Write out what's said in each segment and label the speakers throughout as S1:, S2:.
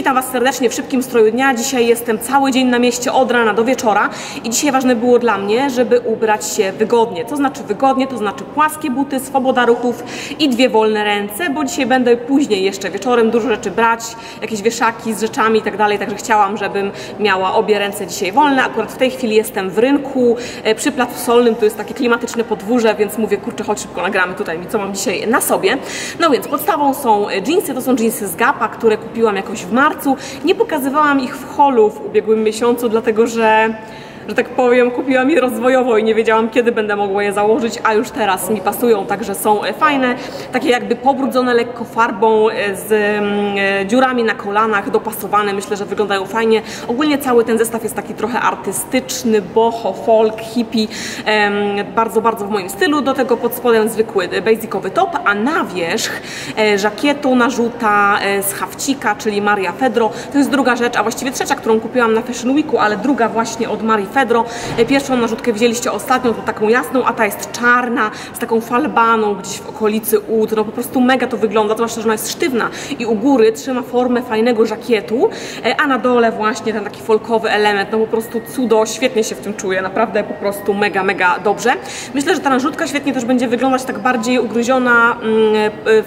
S1: witam Was serdecznie w szybkim stroju dnia. Dzisiaj jestem cały dzień na mieście od rana do wieczora i dzisiaj ważne było dla mnie, żeby ubrać się wygodnie. To znaczy wygodnie, to znaczy płaskie buty, swoboda ruchów i dwie wolne ręce, bo dzisiaj będę później jeszcze wieczorem dużo rzeczy brać, jakieś wieszaki z rzeczami i tak dalej, także chciałam, żebym miała obie ręce dzisiaj wolne. Akurat w tej chwili jestem w rynku e, przy Placu Solnym, tu jest takie klimatyczne podwórze, więc mówię, kurczę, chodź szybko nagramy tutaj, co mam dzisiaj na sobie. No więc podstawą są jeansy, to są jeansy z Gapa, które kupiłam jakoś w marcu. Nie pokazywałam ich w holu w ubiegłym miesiącu, dlatego że że tak powiem, kupiłam je rozwojowo i nie wiedziałam, kiedy będę mogła je założyć, a już teraz mi pasują, także są e, fajne. Takie jakby pobrudzone lekko farbą e, z mm, e, dziurami na kolanach, dopasowane, myślę, że wyglądają fajnie. Ogólnie cały ten zestaw jest taki trochę artystyczny, boho, folk, hippie, bardzo, bardzo w moim stylu. Do tego pod spodem zwykły basicowy top, a na wierzch żakietu narzuta z hawcika, czyli Maria Fedro. To jest druga rzecz, a właściwie trzecia, którą kupiłam na Fashion Weeku, ale druga właśnie od Marii Fedro. E, Pierwszą narzutkę wzięliście ostatnią, to taką jasną, a ta jest czarna, z taką falbaną gdzieś w okolicy ud. No po prostu mega to wygląda, zwłaszcza, że ona jest sztywna i u góry trzyma formę fajnego żakietu, e, a na dole właśnie ten taki folkowy element. No po prostu cudo, świetnie się w tym czuję, naprawdę po prostu mega, mega dobrze. Myślę, że ta narzutka świetnie też będzie wyglądać tak bardziej ugryziona mm,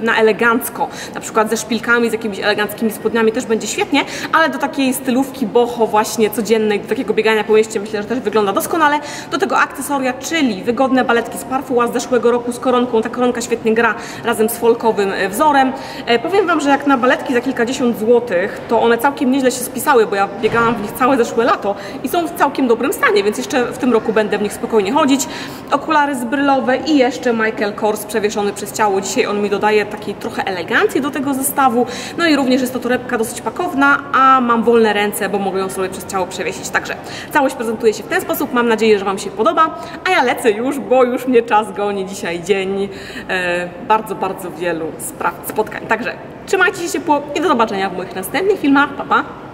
S1: e, na elegancko, na przykład ze szpilkami, z jakimiś eleganckimi spodniami też będzie świetnie, ale do takiej stylówki boho właśnie codziennej, do takiego biegania po mieście myślę, że też wygląda doskonale. Do tego akcesoria, czyli wygodne baletki z Parfuła z zeszłego roku z koronką. Ta koronka świetnie gra razem z folkowym e, wzorem. E, powiem Wam, że jak na baletki za kilkadziesiąt złotych, to one całkiem nieźle się spisały, bo ja biegałam w nich całe zeszłe lato i są w całkiem dobrym stanie, więc jeszcze w tym roku będę w nich spokojnie chodzić. Okulary zbrylowe i jeszcze Michael Kors przewieszony przez ciało. Dzisiaj on mi dodaje takiej trochę elegancji do tego zestawu. No i również jest to torebka dosyć pakowna, a mam wolne ręce, bo mogę ją sobie przez ciało przewiesić. Także całość prezentuje się w ten sposób. Mam nadzieję, że Wam się podoba, a ja lecę już, bo już mnie czas goni. Dzisiaj dzień e, bardzo, bardzo wielu spraw, spotkań. Także trzymajcie się ciepło i do zobaczenia w moich następnych filmach. Pa, pa!